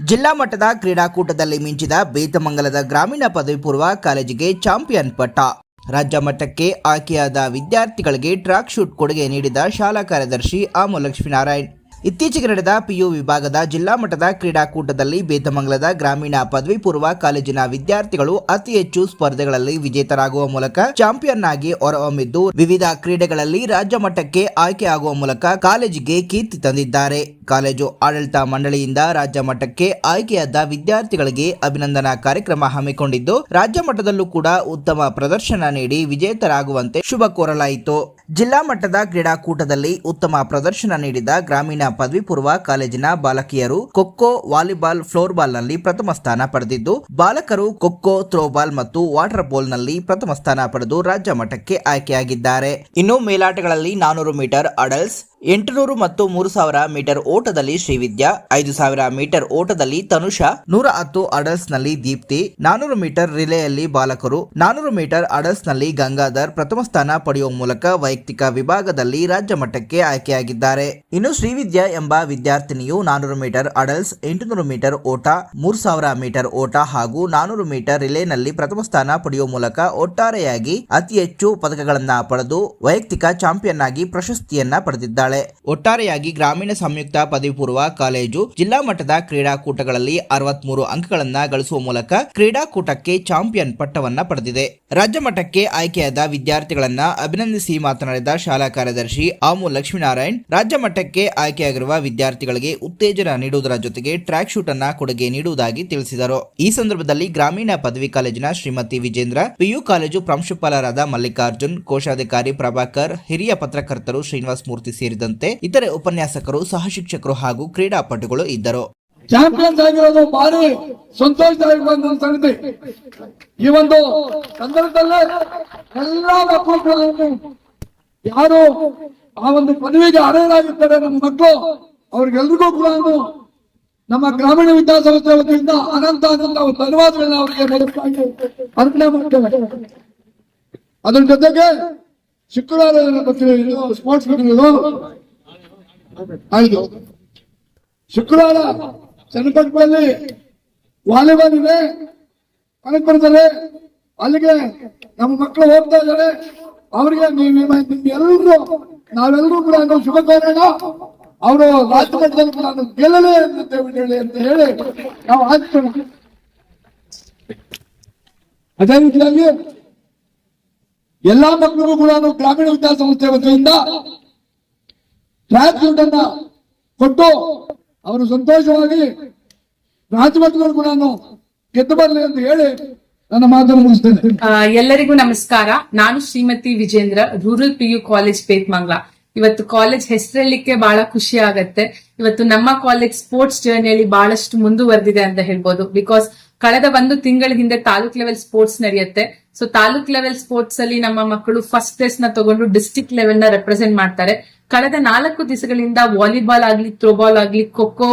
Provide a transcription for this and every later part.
ಜಿಲ್ಲಾ ಮಟ್ಟದ ಕ್ರೀಡಾಕೂಟದಲ್ಲಿ ಮಿಂಚಿದ ಬೇತಮಂಗಲದ ಗ್ರಾಮೀಣ ಪದವಿ ಪೂರ್ವ ಕಾಲೇಜಿಗೆ ಚಾಂಪಿಯನ್ ಪಟ್ಟ. ರಾಜ್ಯ ಮಟ್ಟಕ್ಕೆ ಆಯ್ಕೆಯಾದ ವಿದ್ಯಾರ್ಥಿಗಳಿಗೆ ಟ್ರ್ಯಾಕ್ ಶೂಟ್ ಕೊಡುಗೆ ನೀಡಿದ ಶಾಲಾ ಕಾರ್ಯದರ್ಶಿ ಆಮು ಲಕ್ಷ್ಮೀನಾರಾಯಣ್ ಇತ್ತೀಚೆಗೆ ನಡೆದ ಪಿಯು ವಿಭಾಗದ ಜಿಲ್ಲಾ ಮಟ್ಟದ ಕ್ರೀಡಾಕೂಟದಲ್ಲಿ ಬೇತಮಂಗಲದ ಗ್ರಾಮೀಣ ಪದವಿ ಪೂರ್ವ ಕಾಲೇಜಿನ ವಿದ್ಯಾರ್ಥಿಗಳು ಅತಿ ಹೆಚ್ಚು ಸ್ಪರ್ಧೆಗಳಲ್ಲಿ ವಿಜೇತರಾಗುವ ಮೂಲಕ ಚಾಂಪಿಯನ್ ಆಗಿ ಹೊರಹೊಮ್ಮಿದ್ದು, ವಿವಿಧ ಕ್ರೀಡೆಗಳಲ್ಲಿ ರಾಜ್ಯ ಮಟ್ಟಕ್ಕೆ ಆಯ್ಕೆಯಾಗುವ ಮೂಲಕ ಕಾಲೇಜಿಗೆ ಕೀರ್ತಿ ತಂದಿದ್ದಾರೆ. ಕಾಲೇಜು ಆಡಳಿತ ಮಂಡಳಿಯಿಂದ ರಾಜ್ಯ ಮಟ್ಟಕ್ಕೆ ಆಯ್ಕೆಯಾದ ವಿದ್ಯಾರ್ಥಿಗಳಿಗೆ ಅಭಿನಂದನಾ ಕಾರ್ಯಕ್ರಮ ಹಮ್ಮಿಕೊಂಡಿದ್ದು, ರಾಜ್ಯ ಮಟ್ಟದಲ್ಲೂ ಕೂಡ ಉತ್ತಮ ಪ್ರದರ್ಶನ ನೀಡಿ ವಿಜೇತರಾಗುವಂತೆ ಶುಭ ಕೋರಲಾಯಿತು. ಜಿಲ್ಲಾ ಮಟ್ಟದ ಕ್ರೀಡಾಕೂಟದಲ್ಲಿ ಉತ್ತಮ ಪ್ರದರ್ಶನ ನೀಡಿದ ಗ್ರಾಮೀಣ ಪದವಿ ಪೂರ್ವ ಕಾಲೇಜಿನ ಬಾಲಕಿಯರು ಖೋಖೋ ವಾಲಿಬಾಲ್ ಫ್ಲೋರ್ಬಾಲ್ನಲ್ಲಿ ಪ್ರಥಮ ಸ್ಥಾನ ಪಡೆದಿದ್ದು, ಬಾಲಕರು ಖೋಖೋ, ಥ್ರೋಬಾಲ್ ಮತ್ತು ವಾಟರ್ ಬಾಲ್ನಲ್ಲಿ ಪ್ರಥಮ ಸ್ಥಾನ ಪಡೆದು ರಾಜ್ಯ ಮಟ್ಟಕ್ಕೆ ಆಯ್ಕೆಯಾಗಿದ್ದಾರೆ. ಇನ್ನು ಮೇಲಾಟಗಳಲ್ಲಿ ನಾನೂರು ಮೀಟರ್ ಅಡಲ್ಸ್ ಎಂಟುನೂರು ಮತ್ತು ಮೂರು ಸಾವಿರ ಮೀಟರ್ ಓಟದಲ್ಲಿ ಶ್ರೀವಿದ್ಯಾ, ಐದು ಸಾವಿರ ಮೀಟರ್ ಓಟದಲ್ಲಿ ತನುಷಾ, ನೂರ ಹತ್ತು ಅಡಲ್ಸ್ನಲ್ಲಿ ದೀಪ್ತಿ, ನಾನೂರು ಮೀಟರ್ ರಿಲೆಯಲ್ಲಿ ಬಾಲಕರು, ನಾನೂರು ಮೀಟರ್ ಅಡಲ್ಸ್ನಲ್ಲಿ ಗಂಗಾಧರ್ ಪ್ರಥಮ ಸ್ಥಾನ ಪಡೆಯುವ ಮೂಲಕ ವೈಯಕ್ತಿಕ ವಿಭಾಗದಲ್ಲಿ ರಾಜ್ಯ ಮಟ್ಟಕ್ಕೆ ಆಯ್ಕೆಯಾಗಿದ್ದಾರೆ. ಇನ್ನು ಶ್ರೀವಿದ್ಯಾ ಎಂಬ ವಿದ್ಯಾರ್ಥಿನಿಯು ನಾನೂರು ಮೀಟರ್ ಅಡಲ್ಸ್, ಎಂಟುನೂರು ಮೀಟರ್ ಓಟ, ಮೂರು ಸಾವಿರ ಮೀಟರ್ ಓಟ ಹಾಗೂ ನಾನೂರು ಮೀಟರ್ ರಿಲೇನಲ್ಲಿ ಪ್ರಥಮ ಸ್ಥಾನ ಪಡೆಯುವ ಮೂಲಕ ಒಟ್ಟಾರೆಯಾಗಿ ಅತಿ ಹೆಚ್ಚು ಪದಕಗಳನ್ನ ಪಡೆದು ವೈಯಕ್ತಿಕ ಚಾಂಪಿಯನ್ ಆಗಿ ಪ್ರಶಸ್ತಿಯನ್ನ ಪಡೆದಿದ್ದಾಳೆ. ಒಟ್ಟಾರೆಯಾಗಿ ಗ್ರಾಮೀಣ ಸಂಯುಕ್ತ ಪದವಿ ಪೂರ್ವ ಕಾಲೇಜು, ಜಿಲ್ಲಾ ಮಟ್ಟದ ಕ್ರೀಡಾಕೂಟಗಳಲ್ಲಿ ಅರವತ್ಮೂರು ಅಂಕಗಳನ್ನ ಗಳಿಸುವ ಮೂಲಕ ಕ್ರೀಡಾಕೂಟಕ್ಕೆ ಚಾಂಪಿಯನ್ ಪಟ್ಟವನ್ನ ಪಡೆದಿದೆ. ರಾಜ್ಯ ಮಟ್ಟಕ್ಕೆ ಆಯ್ಕೆಯಾದ ವಿದ್ಯಾರ್ಥಿಗಳನ್ನ ಅಭಿನಂದಿಸಿ ಮಾತನಾಡಿದ ಶಾಲಾ ಕಾರ್ಯದರ್ಶಿ ಆಮು ಲಕ್ಷ್ಮೀನಾರಾಯಣ್, ರಾಜ್ಯ ಮಟ್ಟಕ್ಕೆ ಆಯ್ಕೆಯಾಗಿರುವ ವಿದ್ಯಾರ್ಥಿಗಳಿಗೆ ಉತ್ತೇಜನ ನೀಡುವುದರ ಜೊತೆಗೆ ಟ್ರ್ಯಾಕ್ ಶೂಟ್ ಅನ್ನ ಕೊಡುಗೆ ನೀಡುವುದಾಗಿ ತಿಳಿಸಿದರು. ಈ ಸಂದರ್ಭದಲ್ಲಿ ಗ್ರಾಮೀಣ ಪದವಿ ಕಾಲೇಜಿನ ಶ್ರೀಮತಿ ವಿಜೇಂದ್ರ, ಪಿಯು ಕಾಲೇಜು ಪ್ರಾಂಶುಪಾಲರಾದ ಮಲ್ಲಿಕಾರ್ಜುನ್, ಕೋಶಾಧಿಕಾರಿ ಪ್ರಭಾಕರ್, ಹಿರಿಯ ಪತ್ರಕರ್ತರು ಶ್ರೀನಿವಾಸ್ ಮೂರ್ತಿ ಸೇರಿದಂತೆ ಇತರೆ ಉಪನ್ಯಾಸಕರು ಸಹ ಶಿಕ್ಷಕರು ಹಾಗೂ ಕ್ರೀಡಾಪಟುಗಳು ಇದ್ದರು. ಚಾಂಪಿಯನ್ಸ್ ಆಗಿರೋದು ಭಾರಿ ಸಂತೋಷದಾಯಕವಾದ ಸಂಗತಿ. ಈ ಒಂದು ಸಂದರ್ಭದಲ್ಲೇ ಎಲ್ಲಾ ಮಕ್ಕಳು ಯಾರು ಆ ಒಂದು ಪದವಿಗೆ ಅರ್ಹರಾಗಿರ್ತಾರೆ ನಮ್ಮ ಮಕ್ಕಳು, ಅವ್ರಿಗೆಲ್ರಿಗೂ ಕೂಡ ನಮ್ಮ ಗ್ರಾಮೀಣ ವಿದ್ಯಾಸಂಸ್ಥೆ ವತಿಯಿಂದ ಅನಂತ ಅನಂತ ಧನ್ಯವಾದಗಳನ್ನ ಅವರಿಗೆ ಅರ್ಪಣೆ ಮಾಡ್ತೇವೆ ಅದ್ರ ಜೊತೆಗೆ ಶುಕ್ರವಾರ ಸ್ಪೋರ್ಟ್ಸ್ ಮೀಟಿಂಗ್ ಆಯ್ತು. ಶುಕ್ರವಾರ ಚನ್ನಪಟ್ಟಣದಲ್ಲಿ ವಾಲಿಬಾಲ್ ಇದೆ. ಕನಕಪುರದಲ್ಲಿ ಅಲ್ಲಿಗೆ ನಮ್ಮ ಮಕ್ಕಳು ಹೋಗ್ತಾ ಇದ್ದಾರೆ. ಅವರಿಗೆ ಎಲ್ಲರೂ ನಾವೆಲ್ಲರೂ ಕೂಡ ಶುಭ ಕೋರೋಣ. ಅವರು ರಾಜ್ಯ ಮಟ್ಟದಲ್ಲಿ ಕೂಡ ಗೆಲ್ಲಲೇ ಹೇಳಿ ಅಂತ ಹೇಳಿ ನಾವು ಆಯ್ತು ಅದೇ ರೀತಿಯಾಗಿ ಎಲ್ಲಾ ಮಕ್ಕಳಿಗೂ ಕೂಡ ಗ್ರಾಮೀಣ ವಿದ್ಯಾಸಂಸ್ಥೆ ವತಿಯಿಂದ ಟ್ರ್ಯಾಕ್ ಅನ್ನ ಕೊಟ್ಟು ಅವರು ಸಂತೋಷವಾಗಿ ರಾಜಮಟ್ಟಗಳು ಕೂಡ ಗೆದ್ದು ಬರಲಿ ಅಂತ ಹೇಳಿ ನನ್ನ ಮಾತನ್ನು ಮುಗಿಸ್ತೇನೆ. ಎಲ್ಲರಿಗೂ ನಮಸ್ಕಾರ. ನಾನು Shrimati Vijendra, rural P U college Pethamangala. ಇವತ್ತು ಕಾಲೇಜ್ ಹೆಸರಲಿಕ್ಕೆ ಬಹಳ ಖುಷಿ ಆಗತ್ತೆ. ಇವತ್ತು ನಮ್ಮ ಕಾಲೇಜ್ ಸ್ಪೋರ್ಟ್ಸ್ ಜರ್ನಿಯಲ್ಲಿ ಬಹಳಷ್ಟು ಮುಂದುವರೆದಿದೆ ಅಂತ ಹೇಳ್ಬೋದು. ಬಿಕಾಸ್ ಕಳೆದ ಒಂದು ತಿಂಗಳ ಹಿಂದೆ ತಾಲೂಕ್ ಲೆವೆಲ್ ಸ್ಪೋರ್ಟ್ಸ್ ನಡೆಯುತ್ತೆ. ಸೊ ತಾಲೂಕ್ ಲೆವೆಲ್ ಸ್ಪೋರ್ಟ್ಸ್ ಅಲ್ಲಿ ನಮ್ಮ ಮಕ್ಕಳು ಫಸ್ಟ್ ಪ್ಲೇಸ್ನ ತಗೊಂಡು ಡಿಸ್ಟಿಕ್ ಲೆವೆಲ್ನ ರೆಪ್ರೆಸೆಂಟ್ ಮಾಡ್ತಾರೆ. ಕಳೆದ ನಾಲ್ಕು ದಿವಸಗಳಿಂದ ವಾಲಿಬಾಲ್ ಆಗ್ಲಿ ಥ್ರೋಬಾಲ್ ಆಗ್ಲಿ ಖೋಖೋ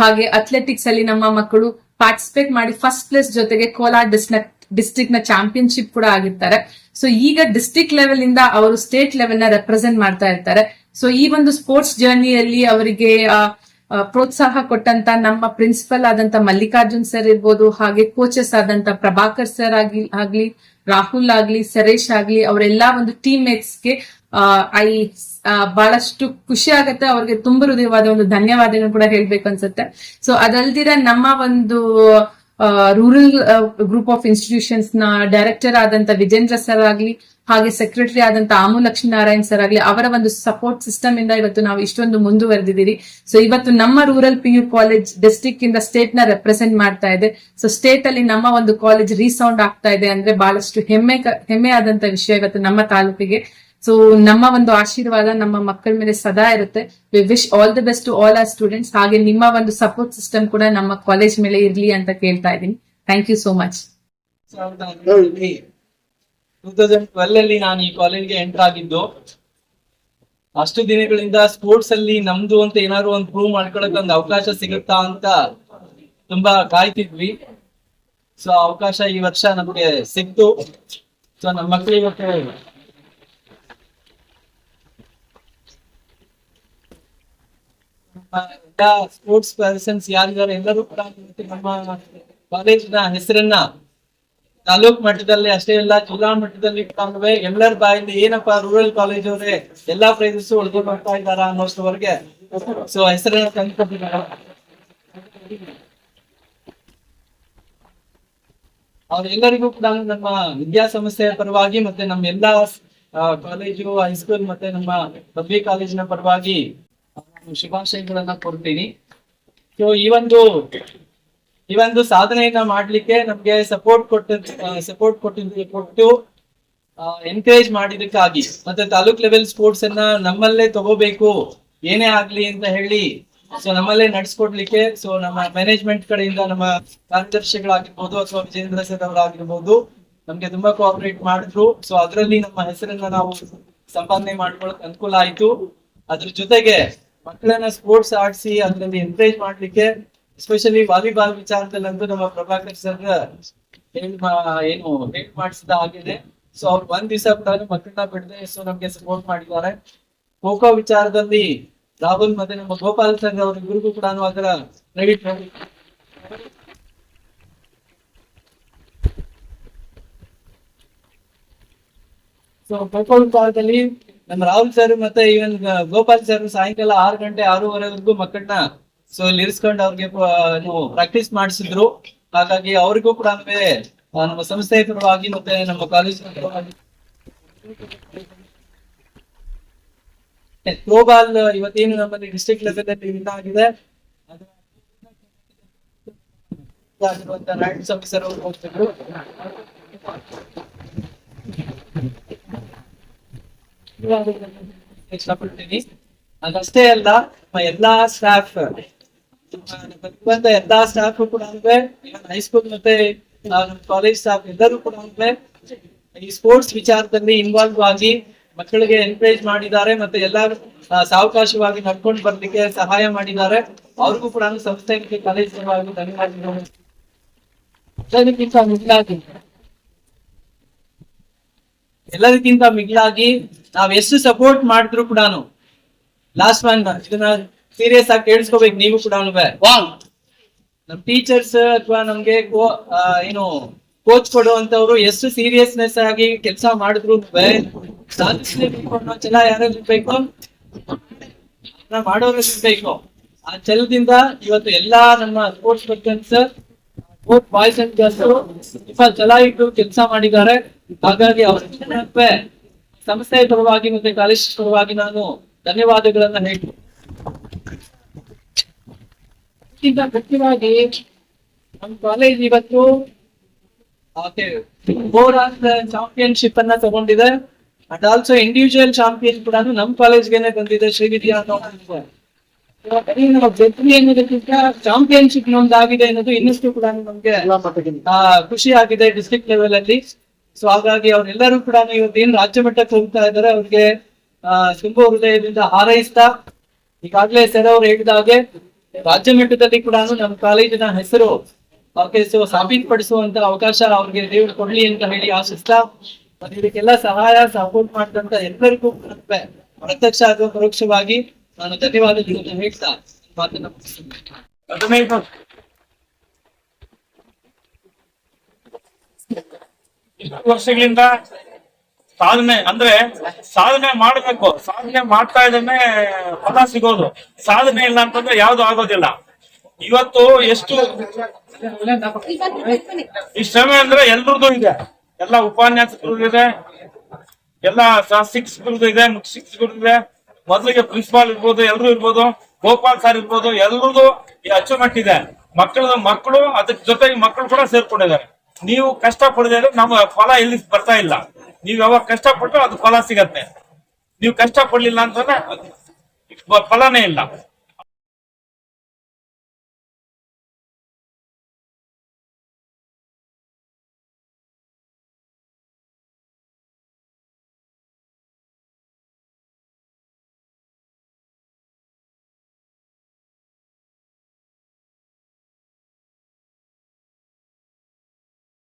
ಹಾಗೆ ಅಥ್ಲೆಟಿಕ್ಸ್ ಅಲ್ಲಿ ನಮ್ಮ ಮಕ್ಕಳು ಪಾರ್ಟಿಸಿಪೇಟ್ ಮಾಡಿ ಫಸ್ಟ್ ಪ್ಲೇಸ್ ಜೊತೆಗೆ ಕೋಲಾರ್ ಡಿಸ್ಟಿಕ್ ಡಿಸ್ಟ್ರಿಕ್ಟ್ನ ಚಾಂಪಿಯನ್ಶಿಪ್ ಕೂಡ ಆಗಿರ್ತಾರೆ. ಸೊ ಈಗ ಡಿಸ್ಟಿಕ್ ಲೆವೆಲ್ ಇಂದ ಅವರು ಸ್ಟೇಟ್ ಲೆವೆಲ್ನ ರೆಪ್ರೆಸೆಂಟ್ ಮಾಡ್ತಾ ಇರ್ತಾರೆ. ಸೊ ಈ ಒಂದು ಸ್ಪೋರ್ಟ್ಸ್ ಜರ್ನಿಯಲ್ಲಿ ಅವರಿಗೆ ಪ್ರೋತ್ಸಾಹ ಕೊಟ್ಟಂತ ನಮ್ಮ ಪ್ರಿನ್ಸಿಪಲ್ ಆದಂತ ಮಲ್ಲಿಕಾರ್ಜುನ್ ಸರ್ ಇರ್ಬೋದು, ಹಾಗೆ ಕೋಚಸ್ ಆದಂತ ಪ್ರಭಾಕರ್ ಸರ್ ಆಗಿ, ಆಗ್ಲಿ, ರಾಹುಲ್ ಆಗ್ಲಿ, ಸರೇಶ್ ಆಗ್ಲಿ, ಅವರೆಲ್ಲಾ ಒಂದು ಟೀಮ್ ಮೇಟ್ಸ್ಗೆ ಐ ಬಹಳಷ್ಟು ಖುಷಿ ಆಗತ್ತೆ. ಅವ್ರಿಗೆ ತುಂಬ ಹೃದಯವಾದ ಒಂದು ಧನ್ಯವಾದಗಳು ಕೂಡ ಹೇಳ್ಬೇಕು ಅನ್ಸುತ್ತೆ. ಸೊ ಅದಲ್ದಿರ ನಮ್ಮ ಒಂದು ರೂರಲ್ ಗ್ರೂಪ್ ಆಫ್ ಇನ್ಸ್ಟಿಟ್ಯೂಷನ್ಸ್ನ ಡೈರೆಕ್ಟರ್ ಆದಂತ ವಿಜೇಂದ್ರ ಸರ್ ಆಗ್ಲಿ ಹಾಗೆ ಸೆಕ್ರೆಟರಿ ಆದಂತ ಆಮು ಲಕ್ಷ್ಮೀನಾರಾಯಣ್ ಸರ್ ಆಗ್ಲಿ ಅವರ ಒಂದು ಸಪೋರ್ಟ್ ಸಿಸ್ಟಮ್ ಇಂದ ಇವತ್ತು ನಾವು ಇಷ್ಟೊಂದು ಮುಂದುವರೆದಿದ್ದೀರಿ. ಸೊ ಇವತ್ತು ನಮ್ಮ rural P U college district ಇಂದ ಸ್ಟೇಟ್ನ ರೆಪ್ರೆಸೆಂಟ್ ಮಾಡ್ತಾ ಇದೆ. ಸೊ ಸ್ಟೇಟ್ ಅಲ್ಲಿ ನಮ್ಮ ಒಂದು ಕಾಲೇಜ್ ರೀಸೌಂಡ್ ಆಗ್ತಾ ಇದೆ ಅಂದ್ರೆ ಬಹಳಷ್ಟು ಹೆಮ್ಮೆ ಹೆಮ್ಮೆ ಆದಂತ ವಿಷಯ ಇವತ್ತು ನಮ್ಮ ತಾಲೂಕಿಗೆ. ಸೊ ನಮ್ಮ ಒಂದು ಆಶೀರ್ವಾದ ನಮ್ಮ ಮಕ್ಕಳ ಮೇಲೆ ಸದಾ ಇರುತ್ತೆ. We wish all the best to all our students ಹಾಗೆ ನಿಮ್ಮ ಒಂದು ಸಪೋರ್ಟ್ ಸಿಸ್ಟಮ್ ಕೂಡ ನಮ್ಮ ಕಾಲೇಜ್ ಮೇಲೆ ಇರ್ಲಿ ಅಂತ ಕೇಳ್ತಾ ಇದ್ದೀನಿ. Thank you so much two thousand twelve ಅಲ್ಲಿ ನಾನು ಈ ಕಾಲೇಜ್ಗೆ ಎಂಟರ್ ಆಗಿದ್ದು, ಅಷ್ಟು ದಿನಗಳಿಂದ ಸ್ಪೋರ್ಟ್ಸ್ ಅಲ್ಲಿ ನಮ್ದು ಅಂತ ಏನಾದ್ರು ಒಂದು ಪ್ರೂವ್ ಮಾಡ್ಕೊಳಕ್ ಒಂದು ಅವಕಾಶ ಸಿಗುತ್ತಾ ಅಂತ ತುಂಬಾ ಕಾಯ್ತಿದ್ವಿ. ಸೊ ಅವಕಾಶ ಈ ವರ್ಷ ನಮ್ಗೆ ಸಿಕ್ತು. ಸೊ ನಮ್ಮ ಮಕ್ಳು ಇವತ್ತು ಸ್ಪೋರ್ಟ್ಸ್ ಪರ್ಸನ್ಸ್ ಯಾರಿದ್ದಾರೆ ಎಲ್ಲರೂ ಕೂಡ ನಮ್ಮ ಕಾಲೇಜಿನ ಹೆಸರನ್ನ ತಾಲೂಕ್ ಮಟ್ಟದಲ್ಲಿ ಅಷ್ಟೇ ಅಲ್ಲ ಜಿಲ್ಲಾ ಮಟ್ಟದಲ್ಲಿ ಎಲ್ಲರ ಬಾಯಿಂದ ಏನಪ್ಪಾ ರೂರಲ್ ಕಾಲೇಜ್ ಅವರೇ ಎಲ್ಲಾ ಪ್ರೈಸಸ್ ಉಳ್ಕೊಂಡು ಮಾಡ್ತಾ ಇದಾರ ಅನ್ನೋಷ್ಟವರೆಗೆ ಸೊ ಹೆಸರನ್ನ ತಂದ್ಕೊಟ್ಟಿದ್ದಾರೆ. ಅವ್ರೆಲ್ಲರಿಗೂ ಕೂಡ ನಮ್ಮ ವಿದ್ಯಾಸಂಸ್ಥೆಯ ಪರವಾಗಿ ಮತ್ತೆ ನಮ್ಮ ಎಲ್ಲಾ ಕಾಲೇಜು ಹೈಸ್ಕೂಲ್ ಮತ್ತೆ ನಮ್ಮ ಪಬ್ಲಿಕ್ ಕಾಲೇಜಿನ ಪರವಾಗಿ ನಾನು ಶುಭಾಶಯಗಳನ್ನ ಕೊಡ್ತೀನಿ ಸೊ ಈ ಒಂದು ಈ ಒಂದು ಸಾಧನೆಯನ್ನ ಮಾಡ್ಲಿಕ್ಕೆ ನಮ್ಗೆ ಸಪೋರ್ಟ್ ಕೊಟ್ಟ ಸಪೋರ್ಟ್ ಕೊಟ್ಟಿದ್ದು ಕೊಟ್ಟು ಎನ್ಕರೇಜ್ ಮಾಡಿದಕ್ಕಾಗಿ ಮತ್ತೆ ತಾಲೂಕ್ ಲೆವೆಲ್ ಸ್ಪೋರ್ಟ್ಸ್ ಅನ್ನ ನಮ್ಮಲ್ಲೇ ತಗೋಬೇಕು, ಏನೇ ಆಗ್ಲಿ ಅಂತ ಹೇಳಿ ಸೊ ನಮ್ಮಲ್ಲೇ ನಡ್ಸ್ಕೊಡ್ಲಿಕ್ಕೆ ಸೊ ನಮ್ಮ ಮ್ಯಾನೇಜ್ಮೆಂಟ್ ಕಡೆಯಿಂದ ನಮ್ಮ ಕಾರ್ಯದರ್ಶಿಗಳಾಗಿರ್ಬೋದು ಅಥವಾ ವಿಜೇಂದ್ರ ಸರ್ ಅವರಾಗಿರ್ಬೋದು, ನಮ್ಗೆ ತುಂಬಾ ಕೋಆಪರೇಟ್ ಮಾಡಿದ್ರು. ಸೊ ಅದರಲ್ಲಿ ನಮ್ಮ ಹೆಸರನ್ನ ನಾವು ಸಂಪಾದನೆ ಮಾಡ್ಕೊಳಕ್ ಅನುಕೂಲ ಆಯ್ತು. ಅದ್ರ ಜೊತೆಗೆ ಮಕ್ಕಳನ್ನ ಸ್ಪೋರ್ಟ್ಸ್ ಆಡಿಸಿ ಅದರಲ್ಲಿ ಎನ್ಕರೇಜ್ ಮಾಡ್ಲಿಕ್ಕೆ ಎಸ್ಪೆಷಲಿ ವಾಲಿಬಾಲ್ ವಿಚಾರದಲ್ಲಂತೂ ನಮ್ಮ ಪ್ರಭಾಕರ್ ಸರ್ ಹೇಳ್ ಏನು, ಹೇಳಿ ಮಾಡಿಸಿದ ಆಗಿದೆ ಸೊ ಅವ್ರು ಒಂದ್ ದಿವಸ ಕೂಡ ಮಕ್ಕಳನ್ನ ಬಿಡದೆ ಸೊ ನಮ್ಗೆ ಸಪೋರ್ಟ್ ಮಾಡಿದ್ದಾರೆ. ಖೋಖೋ ವಿಚಾರದಲ್ಲಿ ರಾಹುಲ್ ಮತ್ತೆ ನಮ್ಮ ಗೋಪಾಲ್ ಸರ್ ಅವ್ರ ಇಬ್ಬರಿಗೂ ಕೂಡ ಅದರ ಕ್ರೆಡಿಟ್ ಸೊ ಖೋಖೋ ವಿಚಾರದಲ್ಲಿ ನಮ್ಮ ರಾಹುಲ್ ಸರ್ ಮತ್ತೆ ಇವನ್ ಗೋಪಾಲ್ ಸರ್ ಸಾಯಂಕಾಲ ಆರು ಗಂಟೆ ಆರೂವರೆವರೆಗೂ ಮಕ್ಕಳನ್ನ ಸೊ ಇಲ್ಲಿ ಇರಿಸ್ಕೊಂಡು ಅವ್ರಿಗೆ ಪ್ರಾಕ್ಟೀಸ್ ಮಾಡಿಸಿದ್ರು. ಹಾಗಾಗಿ ಅವ್ರಿಗೂ ಕೂಡ ನಮ್ಮ ಸಂಸ್ಥೆಯ ಪರವಾಗಿ ಮತ್ತೆ ನಮ್ಮ ಕಾಲೇಜ್ ಥ್ರೋಬಾಲ್ ಇವತ್ತೇನು ನಮ್ಮಲ್ಲಿ ಡಿಸ್ಟ್ರಿಕ್ಟ್ ಲೆವೆಲ್ ಅಲ್ಲಿ ವಿನ್ ಆಗಿದೆ ಹೋಗ್ತಿದ್ರು. ಇಷ್ಟಪಡ್ತೀನಿ ಅದಷ್ಟೇ ಅಲ್ಲ, ನಮ್ಮ ಎಲ್ಲಾ ಸ್ಟಾಫ್ ಬಂದ ಎಲ್ಲಾ ಸ್ಟಾಫ್ ಕೂಡ ಹೈಸ್ಕೂಲ್ ಮತ್ತೆ ಕಾಲೇಜ್ ಸ್ಟಾಫ್ ಎಲ್ಲರೂ ಕೂಡ ಈ ಸ್ಪೋರ್ಟ್ಸ್ ವಿಚಾರದಲ್ಲಿ ಇನ್ವಾಲ್ವ್ ಆಗಿ ಮಕ್ಕಳಿಗೆ ಎನ್ಕರೇಜ್ ಮಾಡಿದ್ದಾರೆ ಮತ್ತೆ ಎಲ್ಲರೂ ಆ, ಸಾವಕಾಶವಾಗಿ ನಡ್ಕೊಂಡು ಬರ್ಲಿಕ್ಕೆ ಸಹಾಯ ಮಾಡಿದ್ದಾರೆ. ಅವ್ರಿಗೂ ಕೂಡ ಸಂಸ್ಥೆ ಕಾಲೇಜ್ ಪರವಾಗಿ ಧನ್ಯವಾದಗಳು. ಎಲ್ಲದಕ್ಕಿಂತ ಮಿಗಿಲಾಗಿ. ಎಲ್ಲದಕ್ಕಿಂತ ಮಿಗಿಲಾಗಿ ನಾವ್ ಎಷ್ಟು ಸಪೋರ್ಟ್ ಮಾಡಿದ್ರು ಕೂಡ ಲಾಸ್ಟ್ ಮ್ಯಾನ್ ಇದನ್ನ ಸೀರಿಯಸ್ ಆಗಿ ಕೇಳಿಸ್ಕೋಬೇಕು ನೀವು ಕೂಡ ನಮ್ ಟೀಚರ್ಸ್ ಅಥವಾ ನಮ್ಗೆ ಏನು ಕೋಚ್ ಕೊಡುವಂತವ್ರು ಎಷ್ಟು ಸೀರಿಯಸ್ನೆಸ್ ಆಗಿ ಕೆಲಸ ಮಾಡಿದ್ರು ಸಾಧಿಸ್ಲೇಬೇಕು ಅನ್ನೋ ಛಲ ಮಾಡೋರು ಇರ್ಬೇಕು. ಆ ಛಲದಿಂದ ಇವತ್ತು ಎಲ್ಲಾ ನಮ್ಮ sports persons sir boys and girls ತುಂಬಾ ಛಲ ಇಟ್ಟು ಕೆಲಸ ಮಾಡಿದ್ದಾರೆ. ಹಾಗಾಗಿ ಅವರ ಸಂಸ್ಥೆಯ ಪರವಾಗಿ ಮತ್ತೆ ಕಾಲೇಜ್ ಪರವಾಗಿ ನಾನು ಧನ್ಯವಾದಗಳನ್ನ ಹೇಳ್ತೀನಿ. ಇದಕ್ಕಿಂತ ಮುಖ್ಯವಾಗಿ ನಮ್ಮ ಕಾಲೇಜ್ ಇವತ್ತು ಓವರ್ ಆಲ್ ಚಾಂಪಿಯನ್ಶಿಪ್ ಅನ್ನ ತಗೊಂಡಿದೆ. ಅಟ್ ಆಲ್ಸೋ ಇಂಡಿವಿಜುವಲ್ ಚಾಂಪಿಯನ್ ಕೂಡ ನಮ್ಮ ಕಾಲೇಜ್ಗೆನೆ ಬಂದಿದೆ ಶ್ರೀವಿದ್ಯಾ ಅನ್ನೋ ಗೆದ್ವಿ ಅನ್ನೋದಕ್ಕಿಂತ ಚಾಂಪಿಯನ್ಶಿಪ್ ನಮ್ದಾಗಿದೆ ಅನ್ನೋದು ಇನ್ನಷ್ಟು ಕೂಡ ನಮ್ಗೆ ಖುಷಿ ಆಗಿದೆ ಡಿಸ್ಟ್ರಿಕ್ಟ್ ಲೆವೆಲ್ ಅಲ್ಲಿ. ಸೊ ಹಾಗಾಗಿ ಅವರೆಲ್ಲರೂ ಕೂಡ ಇವತ್ತು ಏನ್ ರಾಜ್ಯ ಮಟ್ಟಕ್ಕೆ ಹೋಗ್ತಾ ಇದಾರೆ ಅವ್ರಿಗೆ ತುಂಬಾ ಹೃದಯದಿಂದ ಹಾರೈಸ್ತಾ, ಈಗಾಗಲೇ ಸರ್ ಅವ್ರು ಹೇಳಿದ ಹಾಗೆ ರಾಜ್ಯ ಮಟ್ಟದಲ್ಲಿ ಕೂಡ ನಮ್ಮ ಕಾಲೇಜಿನ ಹೆಸರು ಅವಕಾಶ ಸೊ ಸಾಬೀತುಪಡಿಸುವಂತ ಅವಕಾಶ ಅವ್ರಿಗೆ ದೇವರು ಕೊಡ್ಲಿ ಅಂತ ಹೇಳಿ ಆಶಿಸ್ತಾ, ಮತ್ತೆ ಇದಕ್ಕೆಲ್ಲ ಸಹಾಯ ಸಪೋರ್ಟ್ ಮಾಡಿದಂತ ಎಲ್ಲರಿಗೂ ಪ್ರತ್ಯಕ್ಷ ಅಥವಾ ಪರೋಕ್ಷವಾಗಿ ನಾನು ಧನ್ಯವಾದಗಳನ್ನು ಹೇಳ್ತಾ ವರ್ಷಗಳಿಂದ ಸಾಧನೆ ಅಂದ್ರೆ ಸಾಧನೆ ಮಾಡ್ಬೇಕು. ಸಾಧನೆ ಮಾಡ್ತಾ ಇದ್ದೇನೆ ಫಲ ಸಿಗೋದು. ಸಾಧನೆ ಇಲ್ಲ ಅಂತಂದ್ರೆ ಯಾವ್ದು ಆಗೋದಿಲ್ಲ. ಇವತ್ತು ಎಷ್ಟು ಈ ಶ್ರಮೆ ಅಂದ್ರೆ ಎಲ್ರದ್ದು ಇದೆ. ಎಲ್ಲ ಉಪನ್ಯಾಸಕರು ಇದೆ. ಎಲ್ಲ ಶಿಕ್ಷಕರದ್ದು ಇದೆ, ಮುಖ್ಯ ಇದೆ. ಮೊದಲಿಗೆ ಪ್ರಿನ್ಸಿಪಾಲ್ ಇರ್ಬೋದು, ಎಲ್ರು ಇರ್ಬೋದು, ಗೋಪಾಲ್ ಸರ್ ಇರ್ಬೋದು, ಎಲ್ರದ್ದು ಈ ಇದೆ. ಮಕ್ಕಳ ಮಕ್ಕಳು, ಅದಕ್ಕೆ ಜೊತೆಗೆ ಮಕ್ಕಳು ಕೂಡ ಸೇರ್ಕೊಂಡಿದ್ದಾರೆ. ನೀವು ಕಷ್ಟ ಪಡಿದ್ರೆ ನಮ್ಮ ಫಲ ಎಲ್ಲಿ ಬರ್ತಾ ಇಲ್ಲ. ನೀವು ಯಾವಾಗ ಕಷ್ಟ ಪಟ್ಟು ಅದು ಫಲ ಸಿಗತ್ತೆ. ನೀವು ಕಷ್ಟ ಪಡ್ಲಿಲ್ಲ ಅಂತಂದ್ರೆ ಫಲನೇ ಇಲ್ಲ.